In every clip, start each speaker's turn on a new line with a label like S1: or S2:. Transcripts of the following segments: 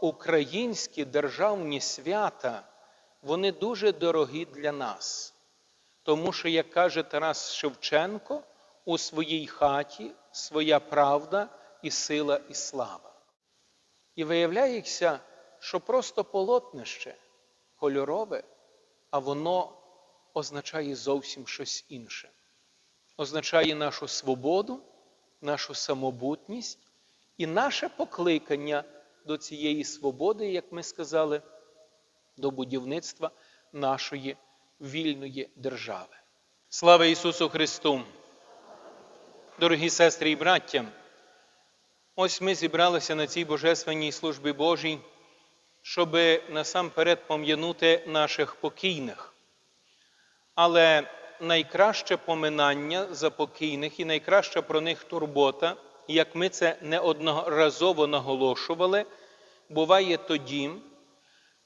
S1: українські державні свята, вони дуже дорогі для нас. Тому що, як каже Тарас Шевченко, у своїй хаті своя правда і сила і слава. І виявляється, що просто полотнище кольорове, а воно означає зовсім щось інше. Означає нашу свободу, нашу самобутність і наше покликання до цієї свободи, як ми сказали, до будівництва нашої вільної держави. Слава Ісусу Христу! Дорогі сестри і браття! Ось ми зібралися на цій Божественній службі Божій, щоб насамперед пом'янути наших покійних. Але найкраще поминання за покійних і найкраща про них турбота, як ми це неодноразово наголошували, буває тоді,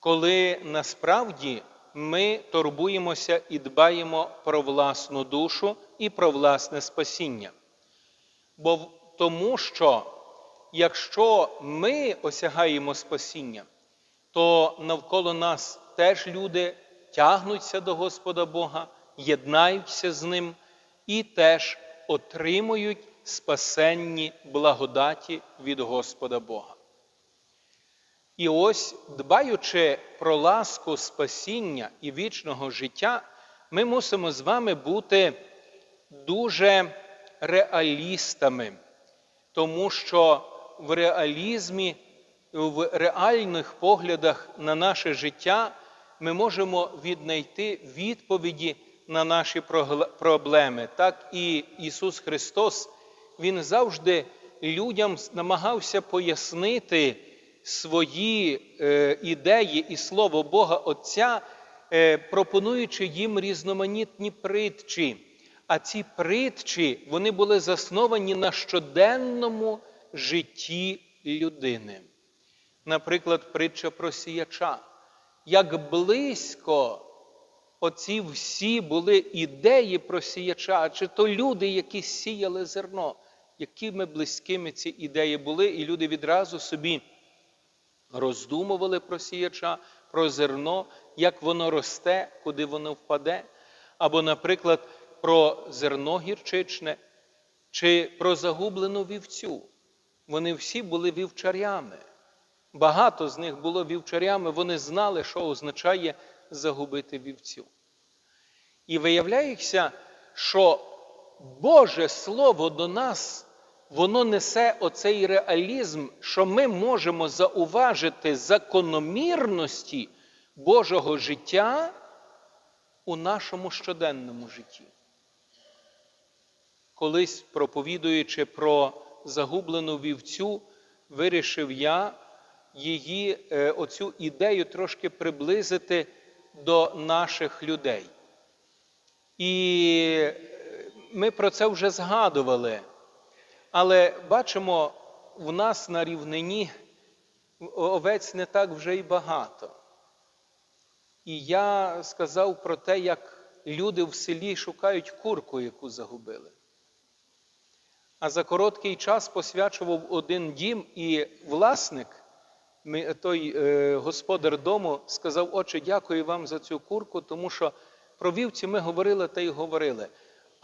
S1: коли насправді ми турбуємося і дбаємо про власну душу і про власне спасіння. Бо тому що якщо ми осягаємо спасіння, то навколо нас теж люди тягнуться до Господа Бога, єднаються з Ним і теж отримують спасенні благодаті від Господа Бога. І ось, дбаючи про ласку спасіння і вічного життя, ми мусимо з вами бути дуже реалістами, тому що в реалізмі, в реальних поглядах на наше життя ми можемо віднайти відповіді на наші проблеми. Так і Ісус Христос, Він завжди людям намагався пояснити свої е, ідеї і Слово Бога Отця, е, пропонуючи їм різноманітні притчі. А ці притчі вони були засновані на щоденному житті людини. Наприклад, притча про сіяча. Як близько оці всі були ідеї про сіяча, чи то люди, які сіяли зерно, якими близькими ці ідеї були, і люди відразу собі роздумували про сіяча, про зерно, як воно росте, куди воно впаде. Або, наприклад, про зерно гірчичне чи про загублену вівцю. Вони всі були вівчарями. Багато з них було вівчарями, вони знали, що означає загубити вівцю. І виявляється, що Боже Слово до нас, воно несе оцей реалізм, що ми можемо зауважити закономірності Божого життя у нашому щоденному житті. Колись, проповідуючи про загублену вівцю, вирішив я її, е, оцю ідею трошки приблизити до наших людей. І ми про це вже згадували. Але бачимо, в нас на рівнині овець не так вже й багато. І я сказав про те, як люди в селі шукають курку, яку загубили. А за короткий час посвячував один дім, і власник, той е, господар дому, сказав: Отче, дякую вам за цю курку, тому що про вівці ми говорили та й говорили.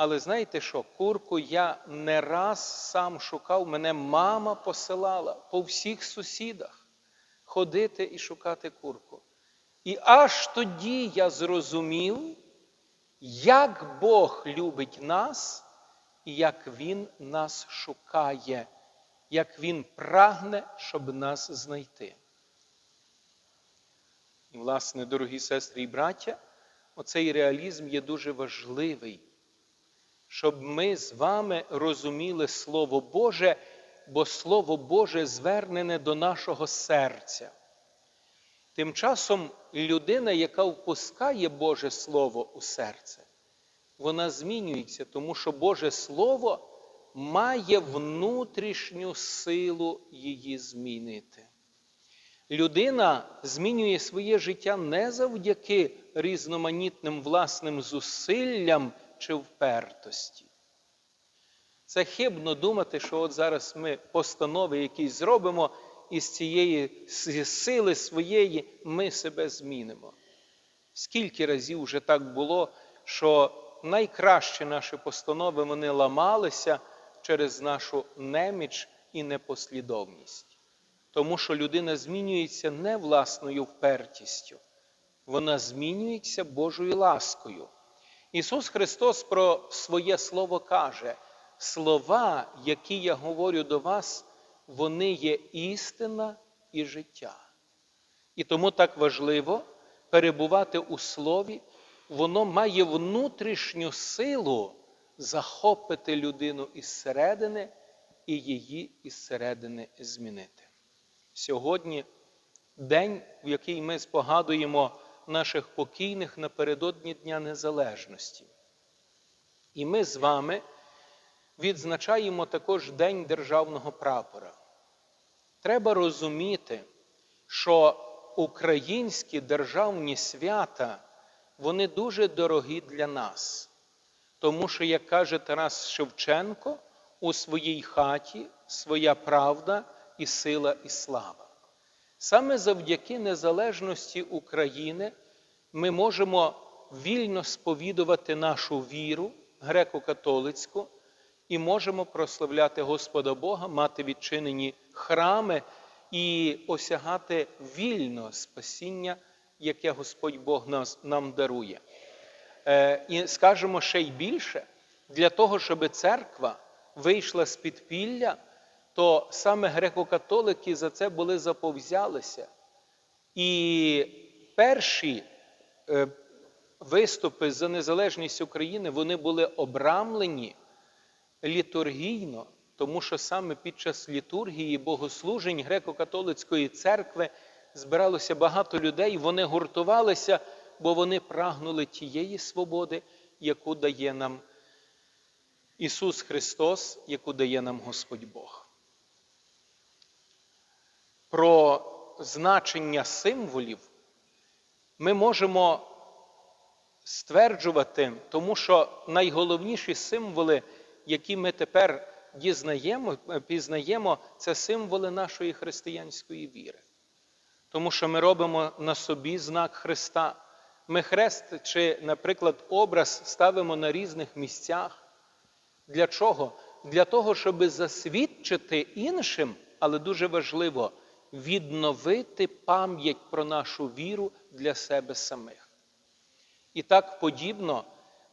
S1: Але знаєте що, курку я не раз сам шукав, мене мама посилала по всіх сусідах ходити і шукати курку. І аж тоді я зрозумів, як Бог любить нас і як Він нас шукає, як Він прагне, щоб нас знайти. І, власне, дорогі сестри і браття, оцей реалізм є дуже важливий, щоб ми з вами розуміли Слово Боже, бо Слово Боже звернене до нашого серця. Тим часом людина, яка впускає Боже Слово у серце, вона змінюється, тому що Боже Слово має внутрішню силу її змінити. Людина змінює своє життя не завдяки різноманітним власним зусиллям чи впертості. Це хибно думати, що от зараз ми постанови якісь зробимо, із цієї з сили своєї ми себе змінимо. Скільки разів вже так було, що найкращі наші постанови вони ламалися через нашу неміч і непослідовність. Тому що людина змінюється не власною впертістю, вона змінюється Божою ласкою. Ісус Христос про своє Слово каже: слова, які я говорю до вас, вони є істина і життя. І тому так важливо перебувати у Слові, воно має внутрішню силу захопити людину із середини і її із середини змінити. Сьогодні день, в який ми спогадуємо наших покійних напередодні Дня Незалежності. І ми з вами відзначаємо також День Державного прапора. Треба розуміти, що українські державні свята, вони дуже дорогі для нас. Тому що, як каже Тарас Шевченко, у своїй хаті своя правда і сила і слава. Саме завдяки незалежності України ми можемо вільно сповідувати нашу віру греко-католицьку і можемо прославляти Господа Бога, мати відчинені храми і осягати вільно спасіння, яке Господь Бог нас, нам дарує. Е, І скажемо ще й більше, для того, щоб церква вийшла з підпілля, то саме греко-католики за це були заповзялися. І перші виступи за незалежність України вони були обрамлені літургійно, тому що саме під час літургії богослужень греко-католицької церкви збиралося багато людей, вони гуртувалися, бо вони прагнули тієї свободи, яку дає нам Ісус Христос, яку дає нам Господь Бог. Про значення символів ми можемо стверджувати, тому що найголовніші символи, які ми тепер дізнаємо, пізнаємо, це символи нашої християнської віри. Тому що ми робимо на собі знак Христа. Ми хрест чи, наприклад, образ ставимо на різних місцях. Для чого? Для того, щоб засвідчити іншим, але дуже важливо відновити пам'ять про нашу віру для себе самих. І так подібно,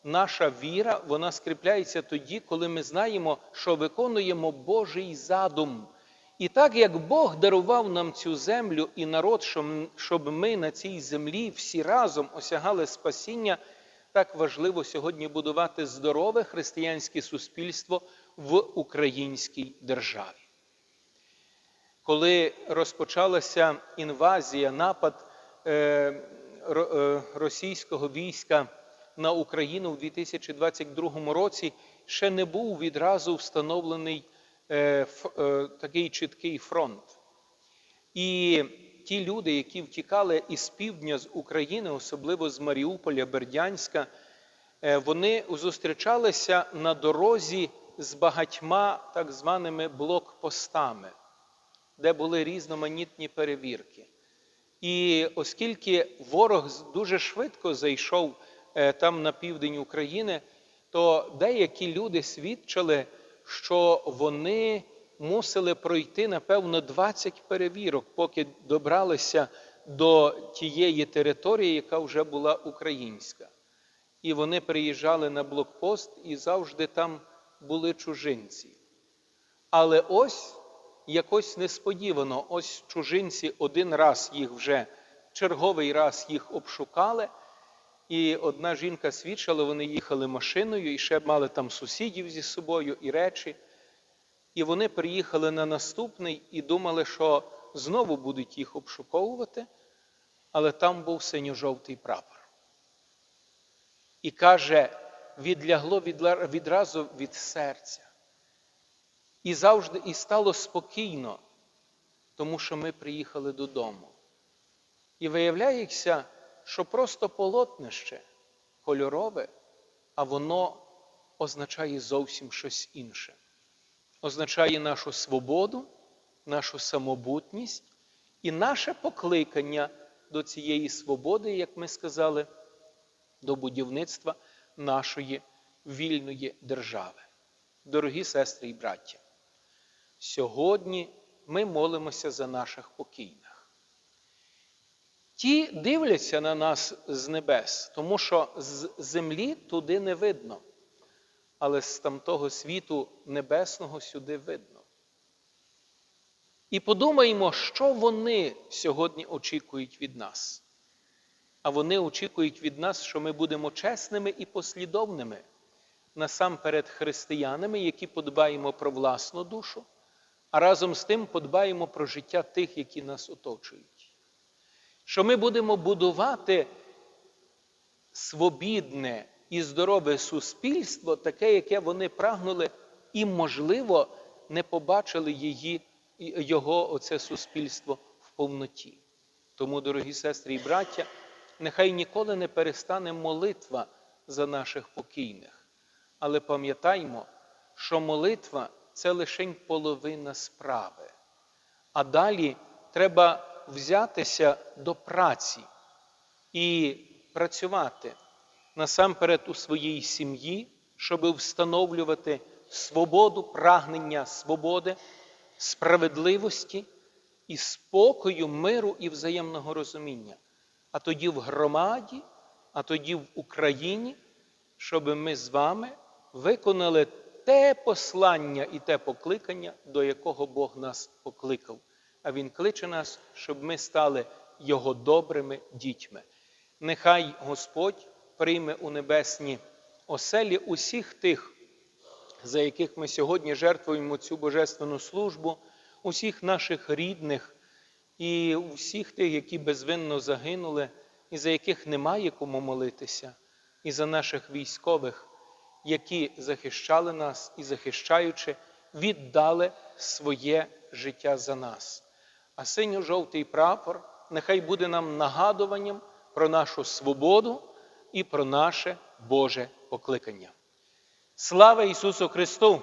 S1: наша віра вона скріпляється тоді, коли ми знаємо, що виконуємо Божий задум. І так як Бог дарував нам цю землю і народ, щоб ми на цій землі всі разом осягали спасіння, так важливо сьогодні будувати здорове християнське суспільство в українській державі. Коли розпочалася інвазія, напад е, е, російського війська на Україну в 2022 році, ще не був відразу встановлений е, такий чіткий фронт. І ті люди, які втікали із півдня з України, особливо з Маріуполя, Бердянська, вони зустрічалися на дорозі з багатьма так званими блокпостами де були різноманітні перевірки. І оскільки ворог дуже швидко зайшов е, там на південь України, то деякі люди свідчили, що вони мусили пройти, напевно, 20 перевірок, поки добралися до тієї території, яка вже була українська. І вони приїжджали на блокпост і завжди там були чужинці. Але ось якось несподівано, ось чужинці один раз їх вже, черговий раз їх обшукали. І одна жінка свідчила, вони їхали машиною і ще мали там сусідів зі собою і речі. І вони приїхали на наступний і думали, що знову будуть їх обшуковувати, але там був синьо-жовтий прапор. І каже, відлягло відразу від серця. І завжди і стало спокійно, тому що ми приїхали додому. І виявляється, що просто полотнище кольорове, а воно означає зовсім щось інше. Означає нашу свободу, нашу самобутність і наше покликання до цієї свободи, як ми сказали, до будівництва нашої вільної держави. Дорогі сестри і браття, сьогодні ми молимося за наших покійних. Ті дивляться на нас з небес, тому що з землі туди не видно, але з тамтого світу небесного сюди видно. І подумаємо, що вони сьогодні очікують від нас. А вони очікують від нас, що ми будемо чесними і послідовними, насамперед християнами, які подбаємо про власну душу, а разом з тим подбаємо про життя тих, які нас оточують. Що ми будемо будувати свобідне і здорове суспільство, таке, яке вони прагнули, і, можливо, не побачили її, його, оце суспільство в повноті. Тому, дорогі сестри і браття, нехай ніколи не перестане молитва за наших покійних. Але пам'ятаймо, що молитва це лише половина справи. А далі треба взятися до праці і працювати насамперед у своїй сім'ї, щоб встановлювати свободу, прагнення свободи, справедливості і спокою, миру і взаємного розуміння. А тоді в громаді, а тоді в Україні, щоб ми з вами виконали те послання і те покликання, до якого Бог нас покликав. А Він кличе нас, щоб ми стали Його добрими дітьми. Нехай Господь прийме у небесні оселі усіх тих, за яких ми сьогодні жертвуємо цю божественну службу, усіх наших рідних і усіх тих, які безвинно загинули, і за яких немає кому молитися, і за наших військових, які захищали нас і, захищаючи, віддали своє життя за нас. А синьо-жовтий прапор нехай буде нам нагадуванням про нашу свободу і про наше Боже покликання. Слава Ісусу Христу!